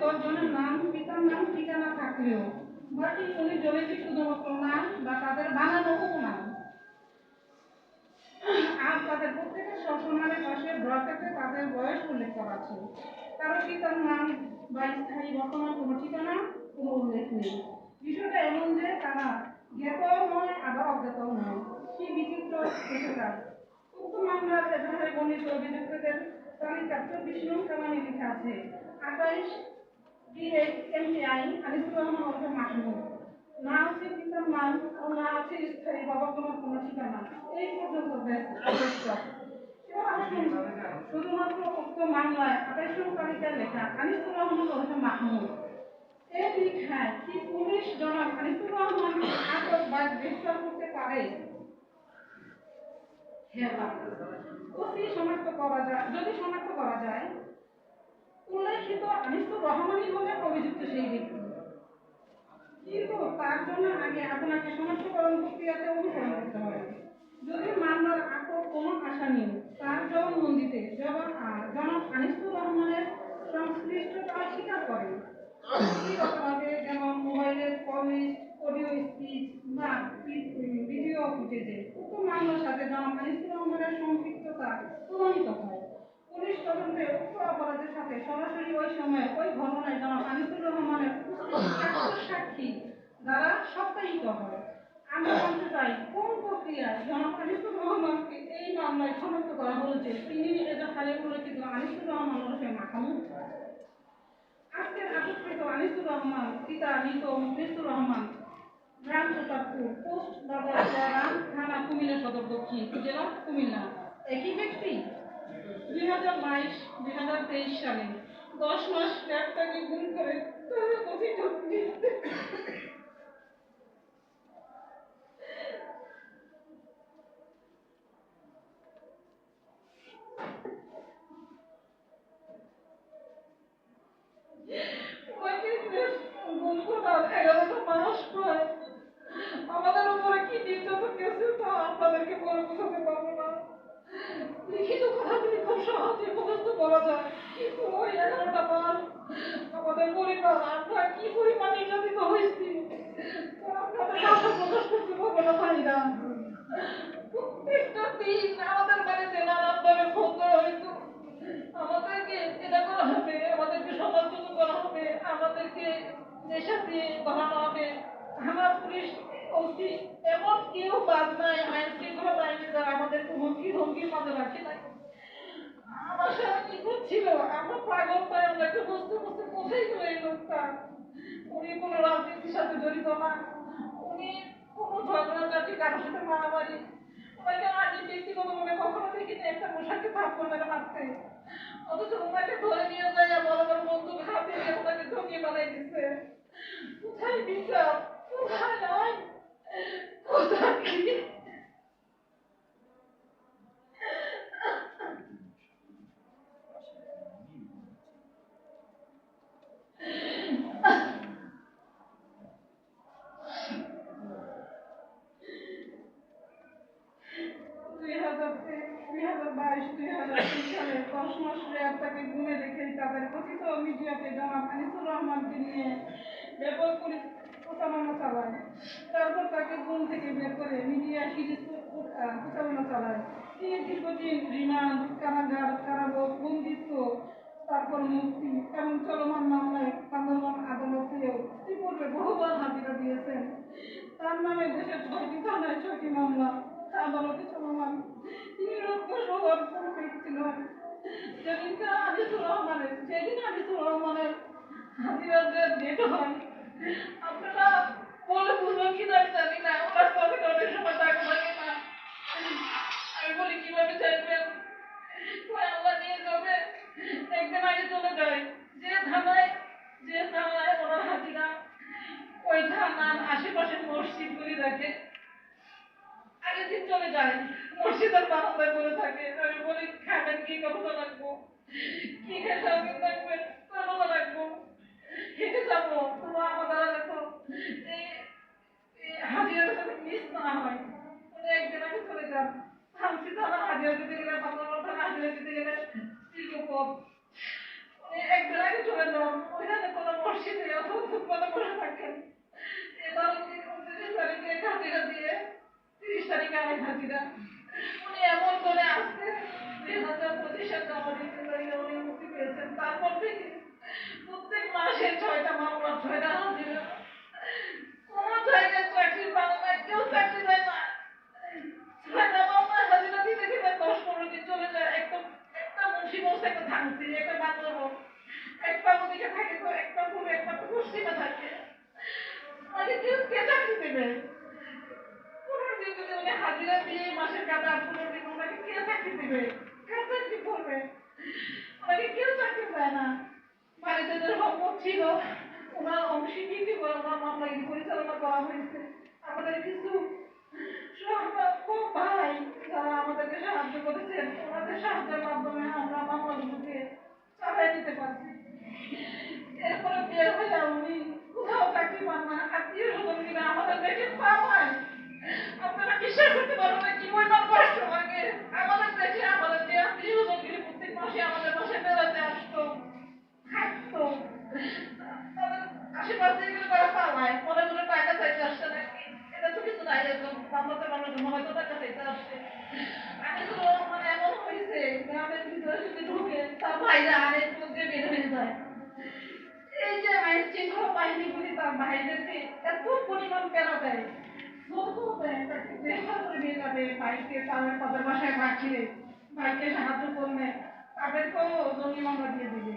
দশজনের নাম, পিতার নাম, ঠিকানা থাকলেও বাকি উনি জনেছি শুধুমাত্র নাম বা তাদের বানানো উপনাম আর তাদের প্রত্যেকের সসম্মানের পাশে ব্রকেটে তাদের বয়স উল্লেখ করা আছে। কারও পিতার নাম বা স্থায়ী বর্তমান কোনো ঠিকানা, কোনো উল্লেখ নেই। বিষয়টা এমন যে তারা জ্ঞাতও নয় আবার অজ্ঞাতও নয় কি বিচিত্র বিষয়টা। উক্ত মামলার এজাহারে বর্ণিত অভিযুক্তদের তালিকা চব্বিশ নং কালামে লেখা আছে, আঠাইশ ডিএইচ এমটিআই আনিসুর রহমান ওরফে মাহমুদ না আছে পিতার নাম ও না আছে স্থায়ী বাবা কোনো কোনো ঠিকানা। এই পর্যন্ত শুধুমাত্র উক্ত মামলায় আঠাইশ নং লেখা আনিসুর রহমান ওরফে মাহমুদ। এই লেখায় কি পুলিশ জনাব আনিসুর রহমান আটক বা গ্রেফতার করতে পারে? হ্যাঁ অতি শনাক্ত করা যায়, যদি শনাক্ত করা যায় উল্লেখিত আনিসুর রহমানই হলেন অভিযুক্ত সেই ব্যক্তি। কিন্তু তার জন্য আগে আপনাকে শনাক্তকরণ প্রক্রিয়াতে অনুসরণ করতে হবে। যদি মামলার আটক কোনো আসামি তার জবানবন্দিতে জবাব আহ, জনাব আনিসুর রহমানের সংশ্লিষ্টতা স্বীকার ব্যক্তিগতভাবে যেমন মোবাইলের কলিস্ট অডিও স্পিচ বা ভিডিও ফুটেজে উক্ত মামলার সাথে জনাব আনিসুর রহমানের সম্পৃক্ততা প্রমাণিত হয় পুলিশ তদন্তে উক্ত অপরাধের সাথে সরাসরি ওই সময় ওই ঘটনায় জনাব আনিসুর রহমানের সাক্ষী দ্বারা সত্যায়িত হয় আমরা জানতে চাই কোন প্রক্রিয়ায় জনাব আনিসুর রহমানকে এই মামলায় শনাক্ত করা হলো যে তিনি এজাহারে উল্লেখিত আনিসুর রহমান ওরফে মাহমুদ আজকের আটককৃত আনিসুর রহমান, পিতা মৃত মুখলিসুর রহমান গ্রাম প্রতাপপুর পোস্ট বাজার থানা, কুমিল্লা সদর দক্ষিণ জেলা কুমিল্লা। একই ব্যক্তি? দুই হাজার বাইশ, দুই হাজার তেইশ সালে। দশ মাস ব্যাগটাকে গুম করে। তারা মৃত্যু আমাদের উপরে কি নির্যাতন গেছে তা আপনাদেরকে বলে বোঝাতে পারব না। লিখিত কথাগুলি খুব সহজে মুখস্থ করা যায়। কিন্তু ওই এগারোটা মাস আমাদের পরিবার, আমরা কি পরিমাণ নির্যাতিত হয়েছি? আপনাদের ভাষা প্রকাশ করতে পারব না ভাইরা প্রত্যেকটা দিন আমাদের বাড়িতে নানানভাবে ফোন করা আমাদেরকে এটা করা হবে, আমাদেরকে সমালোচনা করা হবে, আমাদেরকে নেশা দিয়ে ধরানো হবে। আমার পুলিশ ওসি এমন কেউ বাদ নাই আইন শৃঙ্খলা বাহিনী দ্বারা আমাদেরকে হুমকি ধমকির মাঝে রাখে নাই। আমার সাথে কি করছিল আমরা পাগল পাই, আমরা বুঝতে বুঝতে কোথায় গেল এই লোকটা। উনি কোনো রাজনীতির সাথে জড়িত না। উনি কোনো ঝগড়াঝাটি কারোর সাথে মারামারি। ওনাকে আগে ব্যক্তিগতভাবে কখনো দেখিনি, একটা মশাকে থাপ্পড় মেরে মারতে। অথচ ওনাকে ধরে নিয়ে যায় বড় বড় বন্দুক হাতে নিয়ে ওনাকে ঢুকিয়ে বানাই দিচ্ছে কোথায় বিচার? কোথায় নয় তাদের কথিত মিডিয়াতে জনাব আনিসুর রহমানকে নিয়ে ব্যাপক পরি- প্রচারণা চালায়। তারপর তাকে গুম থেকে বের করে মিডিয়া সিরিজ প্রচারণা চালায়। তিনি দীর্ঘদিন রিমান্ড, কারাগার কারাগার বন্দিত্ব, তারপর মুক্তি এবং চলমান মামলায় বান্দরবান আদালতেও ইতিপূর্বে বহুবার হাজিরা দিয়েছেন। তার নামে দেশের ছয়টি থানায় ছয়টি মামলা, আদালতে চলমান তিনি রক্ত সবার কোনো ব্যক্তি নন যেদিনকে আনিসুর রহমানের যেদিন আনিসুর রহমানের হাজিরার যে ডেট হয় আপনারা বলে বুঝবেন কিনা আমি আগের দিন চলে যায়, মসজিদের বারান্দায় পড়ে থাকে। আমি বলি, খাবেন কি? কথা রাখব কি খেয়ে সারাদিন থাকবেন? কথা রাখব হেঁটে মিস না হয়। উনি একদিন আগে চলে যান থামছি থানা হাজিরা দিতে গেলে বান্দরবান দিতে গেলে বিজ্ঞপন উনি মানে একদিন আগে চলে যান ওইখানে কোনো মসজিদে অথবা বসে থাকেন। これ。ওনার অংশে নীতি ওনার মামলাগুলি পরিচালনা করা হয়েছে। আমাদের কিছু ভাই, যারা আমাদেরকে সাহায্য করেছেন, ওনাদের সাহায্যের মাধ্যমে আমরা মামলাগুলোকে চালাই নিতে পারছি। এরপরে বিয়ে হয়ে উনি কোথাও চাকরি পান না আত্মীয় স্বজন কিনা আমাদের দেখে পাওয়ায় আপনারা বিশ্বাস আমার ভাইদেরকে এত পরিমাণ কেন দেয়? ভাইকে তাদের বাসায় রাখলে ভাইকে সাহায্য করলে তাদেরকেও জমি মামলা দিয়ে দিবে।